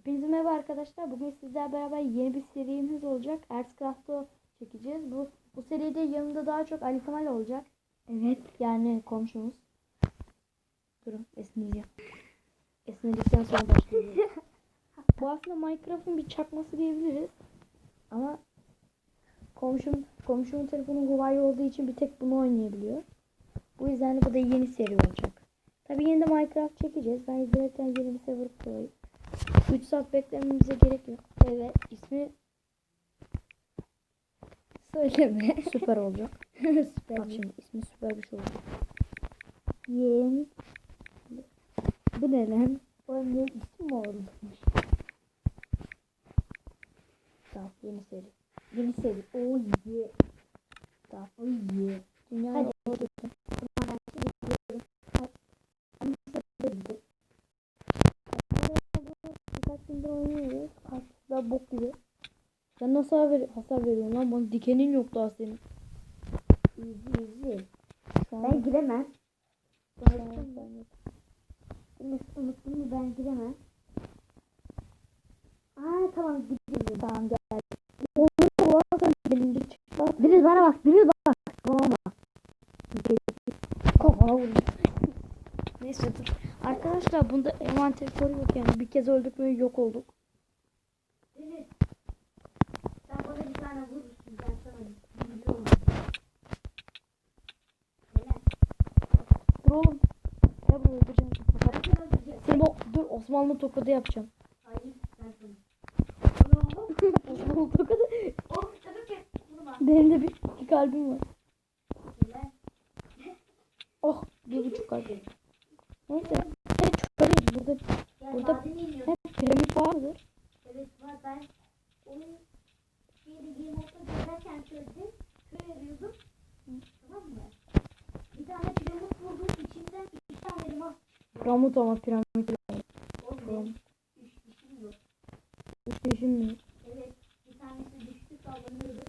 Hepinize merhaba arkadaşlar. Bugün sizlerle beraber yeni bir serimiz olacak. Earthcraft'ı çekeceğiz. Bu bu seride yanında daha çok Ali Kemal olacak. Evet. Yani komşumuz. Durun esneyeceğim. Esnedikten sonra başlayacağız. bu aslında Minecraft'ın bir çakması diyebiliriz. Ama komşum komşumun telefonu Huawei olduğu için bir tek bunu oynayabiliyor. Bu yüzden de bu da yeni seri olacak. Tabii yeni de Minecraft çekeceğiz. Ben izlerken yeni bir server kurayım. 3 saat beklememize gerek yok. Evet. ismi Söyleme. süper olacak. Süper. Bak şimdi ismi süper bir şey olacak. Yem. Bu ne lan? Oğlum ne isim mi oldu? Tamam yeni seri. Yeni seri. Oh yeah. Tamam. Oh yeah. Dünya Hadi. Oynuyoruz. Karşıda bok gibi. Sen nasıl hasar, hasar veriyorsun lan? Bana dikenin yok daha senin. Easy easy. Şu an Ben giremem. sen yok. Unuttum mu ben giremem. Aa tamam gidiyorum. Tamam gel. Ulan sen elinde çıktı. Biriz bana bak biriz bak. Kafana vurdu. Neyse dur. Arkadaşlar bunda envanter koru yok yani. Bir kez öldük mü yok olduk. Biriz. Sen bana bir tane vurursun. Dur oğlum. Gel buraya öldüreceğim. Seni o, dur Osmanlı tokadı yapacağım. Hayır. Osmanlı tokadı. Of tabii ki. Benim de bir iki kalbim var. Oh bir buçuk kalbim. Neyse. Evet çıkarıyoruz. Burada Gel Burada- hep piramit var mıdır? Evet var ben onun çözdüm. Tamam mı? Bir tane piramit buldum. İçinden iki tane elmas. Piramit ama piramit. Oğlum üç dişim yok. Üç değişim mi? Evet. Bir tanesi düştü sallanıyordu.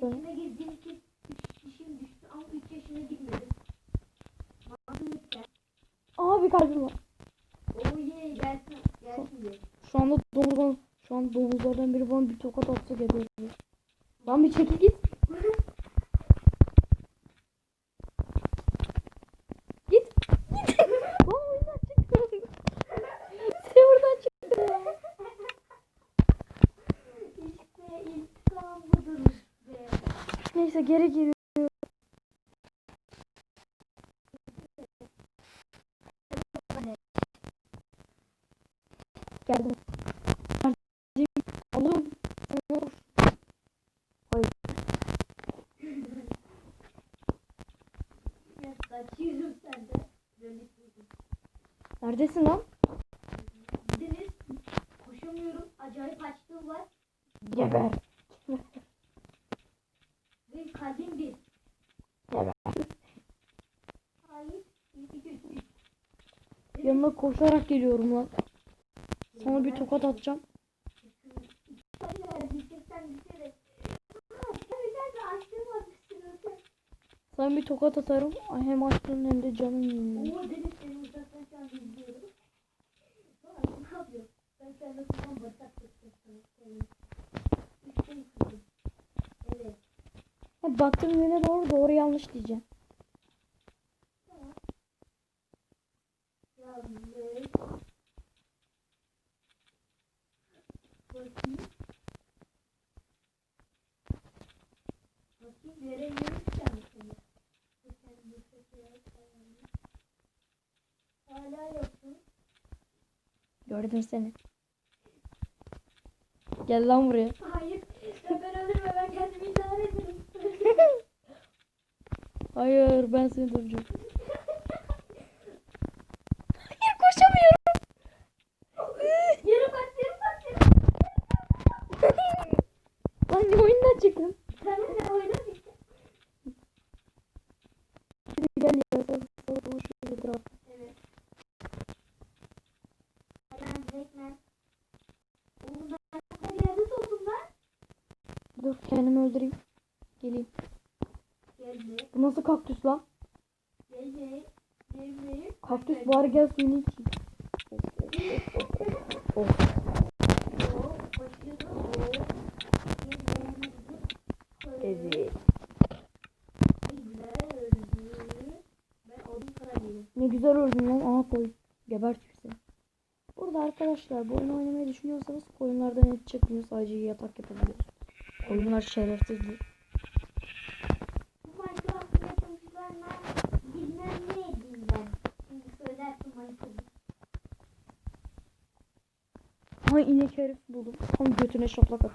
Sonra? yaşına girdiğim için üç dişim düştü ama üç yaşına girmedim. Mantım gitti. Aa bir kalbim var. Oo ye gelsin. Gel şimdi. Şu anda domuzdan şu an domuzlardan biri bana bir tokat atsa geberir. Lan bir çekil git. Git. Git. Lan oyundan çıktı. Serverdan çıktı ya. İşte intikam budur işte. Neyse geri giriyor. Geldim. Oğlum. Dönüp buldum. Neredesin lan? Deniz koşamıyorum. Acayip açlığım var. Geber. Ve kalbim bir. Geber. Hayır. Yanına koşarak geliyorum lan. Sana bir tokat atacağım. Sana bir tokat atarım. Hem açtın hem de canın yiyor. Baktığın yöne doğru doğru yanlış diyeceğim. Yanlış. Bakayım. Bakayım göremiyorum ki yani seni. Sen bu sesi Hala yoksun. Gördüm seni. Gel lan buraya. Hayır. Ben ölürüm ben kendimi idare ederim. Hayır ben seni duracağım. kaktüs lan. Kaktüs bari gel suyunu içeyim. oh. Evet. Ne güzel ördün lan. Aha koy. Geber kimse. Burada arkadaşlar bu oyunu oynamayı düşünüyorsanız koyunlardan et çıkmıyor. Sadece yatak yapabiliyorsunuz. Koyunlar şerefsizdir. Ay inek herif buldum. Tam götüne şaplak at.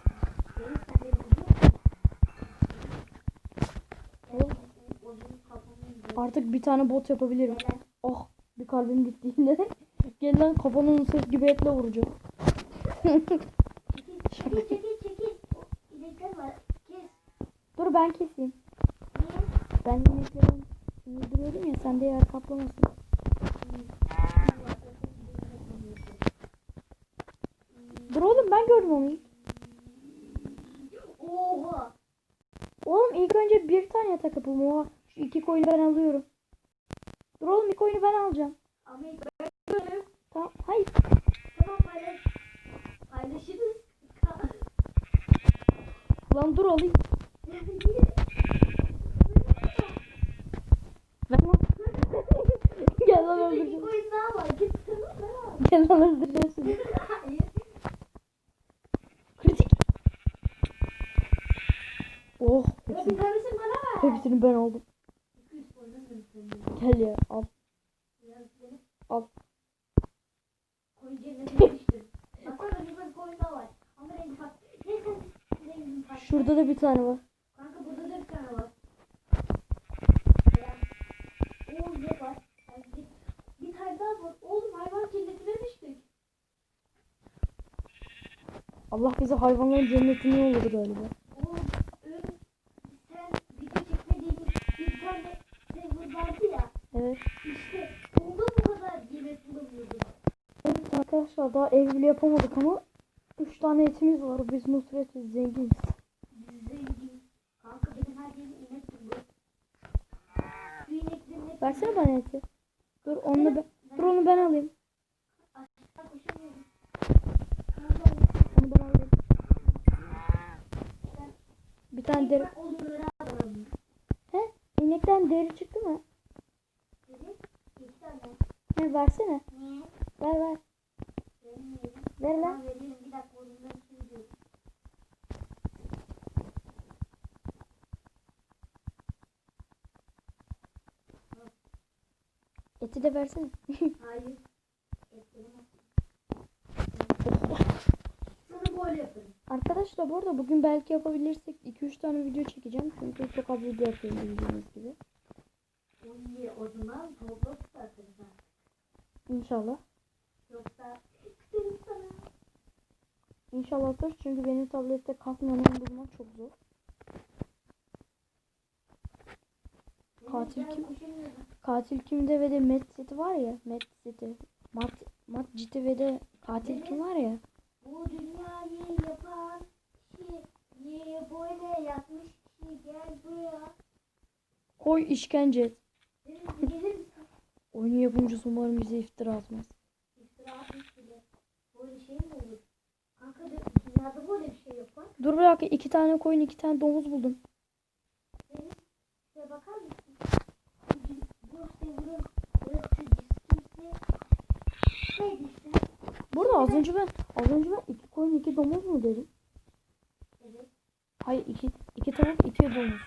Artık bir tane bot yapabilirim. Oh bir kalbim gitti yine. Gel lan kafanın ses gibi etle vuracağım. Çekil çekil çekil. O İnekler var. Kes. Dur ben keseyim. Niye? Ben öldürüyordum ya sen de yer kaplamasın. Dur oğlum ben gördüm onu. Oha. Oğlum ilk önce bir tane yatak yapalım. Oha şu iki koyunu ben alıyorum. Dur oğlum ilk koyunu ben alacağım. Ama ben görüyorum. Tamam hayır. Tamam paylaş. Paylaşırız. Lan dur lan. Gel lan öldüreceğim. Gel lan öldüreceğim seni. Hayır. Kritik. Oh Ya hepsini, bir tanesini bana ver. hepsini ben aldım. 200 koyunun mümkün. Gel ya al. Al. Koyun cennetine düştü. Baksana burada bir koyun daha var. Ama rengi farklı. Neyse rengi farklı. Şurada da bir tane var. Kanka burada da bir tane var. Oğlum ne var? Bir tane daha var. Oğlum hayvan cennetine düştük. Allah bize hayvanların cennetini yolladı galiba. Oğlum ön, sen video çekmediğimiz bir tane server vardı ya. Evet. İşte onda bu kadar yemek bulamıyordum. Evet arkadaşlar daha ev bile yapamadık ama 3 tane etimiz var. Biz Nusret'iz zenginiz. Biz zengin. Kanka benim her yerim inek buldu. Şu ineklerin hepsi Versene bana eti. Dur onu ben, dur onu ben alayım. Onu ben alayım. Bir tane deri. He? İnekten deri çıktı mı? He versene. Niye? Ver ver. Ver lan. Eti de versene. Hayır. Arkadaşlar bu arada bugün belki yapabilirsek 2-3 tane video çekeceğim. Çünkü çok az video yapıyorum bildiğiniz gibi. İyi. O zaman ha. İnşallah. Yoksa. İnşallahdır çünkü benim tablette kasmayanı bulmak çok zor. Katil kim? Katil kimde ve de Mad City var ya. Mad City. Mat, Mat City ve de katil kim var ya. Bu dünyayı yapan kişi böyle yapmış kişi gel buraya. Koy işkence gelir Oyunun yapımcısı umarım bize iftira atmaz. İftira atmış bile. Böyle şey mi olur? Kanka dünyada böyle bir şey yok lan. Dur bir dakika iki tane koyun iki tane domuz buldum. Şuraya bakar mısın? Bu server'ın yaratıcısı neydi işte? Burada az önce ben az önce ben iki koyun iki domuz mu dedim? Evet. Hayır iki iki tavuk iki domuz.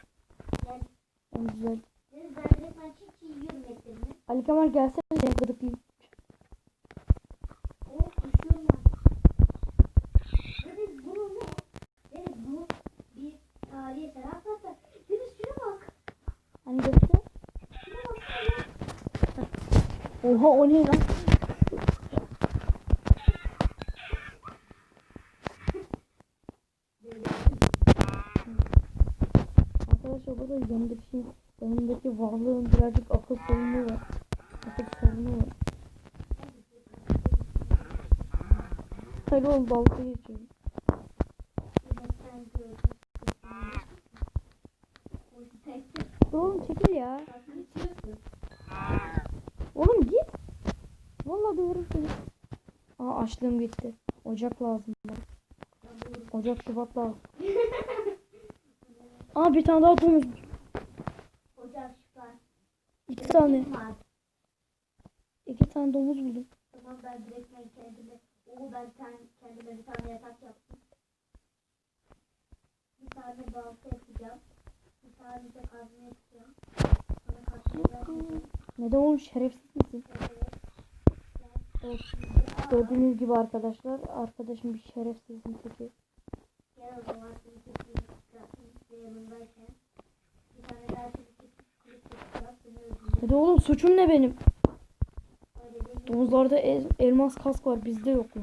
Yani güzel. Ali Kemal gelsene bir. Deniz şuna bak. Hani göster. Oha o ne lan? Arkadaşlar burada yanındaki şey, yanındaki varlığın birazcık akıl sorunu var. Akıl sorunu var. Hayır oğlum dalga geçiyorum. Oğlum çekil ya. Oğlum git. Vallahi döverim seni. Aa açlığım gitti. Ocak lazım bana. Ocak Şubat lazım. Aa bir tane daha domuz. İki tane. İki tane domuz buldum. Tamam ben direkt kendime. Oo ben ten, kendime bir tane yatak yaptım. Bir tane balta yapacağım. Bir tane de kazma yapacağım. Sonra. Neden oğlum şerefsiz misin? Evet. Gördüğünüz gibi arkadaşlar. Arkadaşım bir şerefsizin teki. Gel o zaman. Bir tane daha seni çekip kılıç yapacağım. Seni öldüreceğim. Hadi oğlum suçum ne benim? Domuzlarda el- elmas kask var bizde yok mu?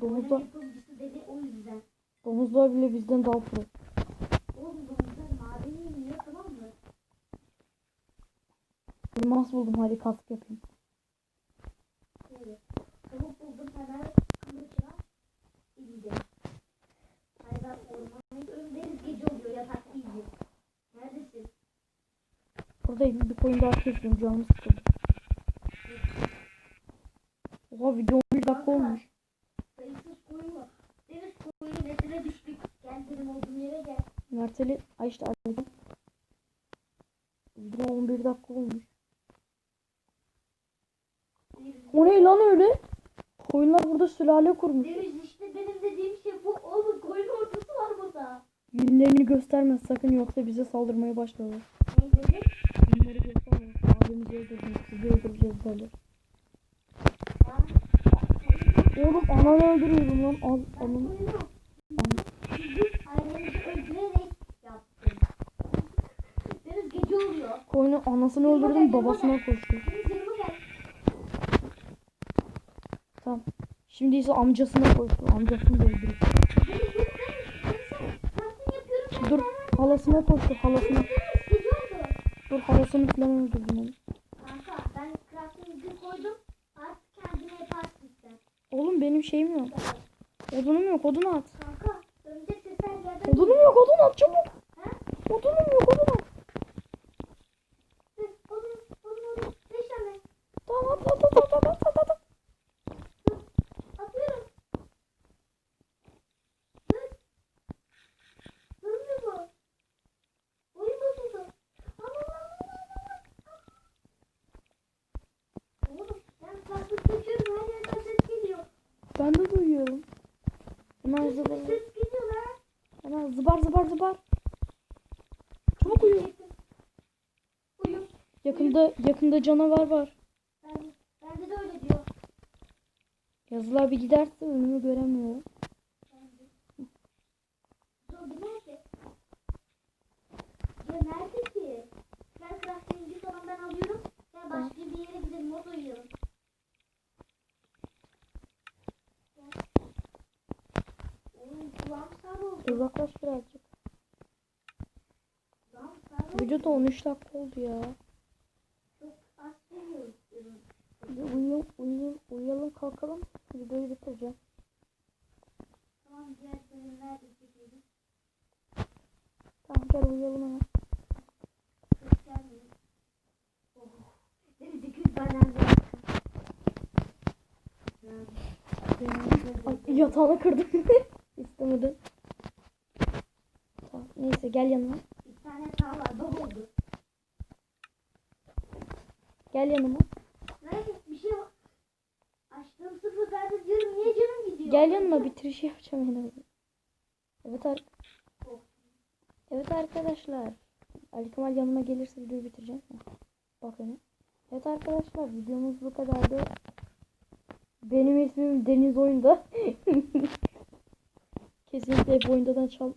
Domuzlar, domuzlar bile bizden daha pro. Elmas buldum hadi kask yapayım. Evet. Tavuk buldum hemen kılıçla indim. Hayvan ormanın önündeyiz gece oluyor yatak değiliz. Neredesin? Buradayım bir koyun daha kesiyorum canımı sıkıldı. Oha video 11 dakika olmuş. Merteli ay işte aradım. Video 11 dakika olmuş. O ne lan öyle? Koyunlar burada sülale kurmuş. Deniz işte benim dediğim şey bu. Oğlum koyun ordusu var burada. Yünlerini göstermez sakın yoksa bize saldırmaya başlarlar. Ne dedi? Abimizi öldürdünüz. Sizi öldüreceğiz. Ha? Oğlum ananı öldürüyorum lan. Al ananı. koyunu anasını öldürdüm babasına koştu. Tamam. Şimdi ise amcasına koştu. Amcasını da öldürdü. Dur halasına koştu halasına. Dur halasını falan öldürdüm. Kanka ben crafting izni koydum. Artık kendine yaparsın sen. Oğlum benim şeyim yok. Odunum yok odun at. Kanka örümcek sesler yerden Odunum yok odun at çabuk. Ha? Odunum yok odun at. Hı, Odun, odun, odun. Beş tane. Tamam at at at at at at at. at. Dur. Atıyorum. Dur. Durmuyor bu. Oyun bozuldu. Aman aman aman aman. Oğlum ben karpuz döküyorum. Her yerden ses geliyor. Ben de duyuyorum. Hemen zıbar. Ses geliyor lan. Hemen zıbar zıbar zıbar. Çabuk uyu. Uyu. Yakında yakında canavar var. Ben, bende de öyle diyor. Yazılar bir giderse önümü göremiyorum. Zombi nerede? Ya nerede ki? Ben crafting'i falan Bir uyuyalım, uyuyalım, uyuyalım kalkalım. Videoyu bitireceğim. Tamam diğer gel uyuyalım hemen. Ses gelmiyor. Oh. Deniz 200 benden de Ay, yatağını kırdım. İstemedim. Tamam, neyse gel yanıma. Bir tane daha var. Baba oldu. Gel yanıma. Bir şey var. Açtığım sıfır ben de diyorum niye canım gidiyor? Gel yanıma bitirişi yapacağım azından. Evet ar Evet arkadaşlar. Ali Kemal yanıma gelirse videoyu bitireceğim. Heh, Bak öne. Evet arkadaşlar videomuz bu kadardı. Benim ismim Deniz Oyunda. Kesinlikle hep oyundadan çal.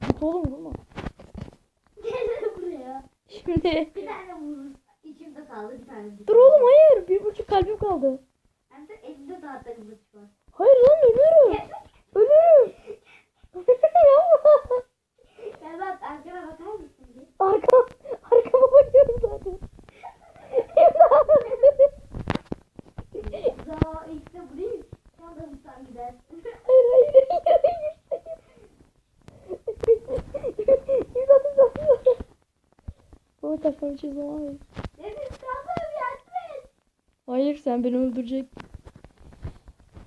Git oğlum vurma. Gel buraya. Şimdi Bir tane vururuz. Kaldı bir tane. dur oğlum hayır bir buçuk kalbim kaldı. Hem de elimde zaten kılıç var. Hayır lan ölürüm. Ölürüm. Yapma. Gel bak arkana bakar mısın bir? Arkam, arkama bakıyorum zaten. Daha de bu değil. Sen de sen gidersin. hayır hayır hayır hayır. İmdat imdat imdat. Baba kafamı çizdim abi. Deniz kaldı yardım et. Hayır sen beni öldürecek.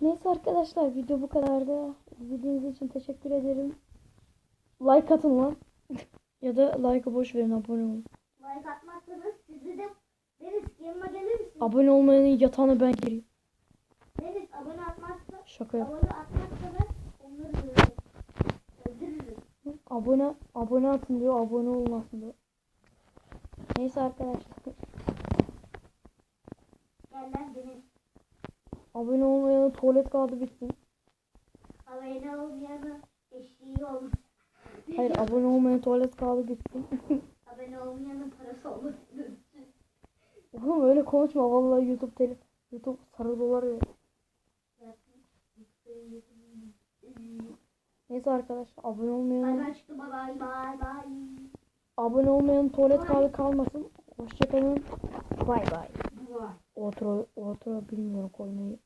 Neyse arkadaşlar video bu kadardı. İzlediğiniz için teşekkür ederim. Like atın lan. ya da like'ı boş verin abone olun. Like atmazsanız sizi de Yanıma gelir misin? Abone olmayanın yatağına ben gireyim. Deniz abone atmazsa Şaka yap. abone atmazsa ben onları. Öldürürüm. Abone abone atın diyor. Abone olmasın diyor. Neyse arkadaşlar. Lan Deniz. Abone olmayanın tuvalet kağıdı bitsin. Abone olmayanı eşliği olur. Hayır abone olmayanın tuvalet kağıdı bitsin. Abone olmayanın parası olur. Oğlum öyle konuşma. Vallahi YouTube telif. YouTube sarı dolar ya. Neyse arkadaşlar abone bay bay bay bay. abone olmayanın tuvalet kağıdı kalmasın. Hoşçakalın. Bay bay. Bay. Outro, outro bilmiyorum koymayı.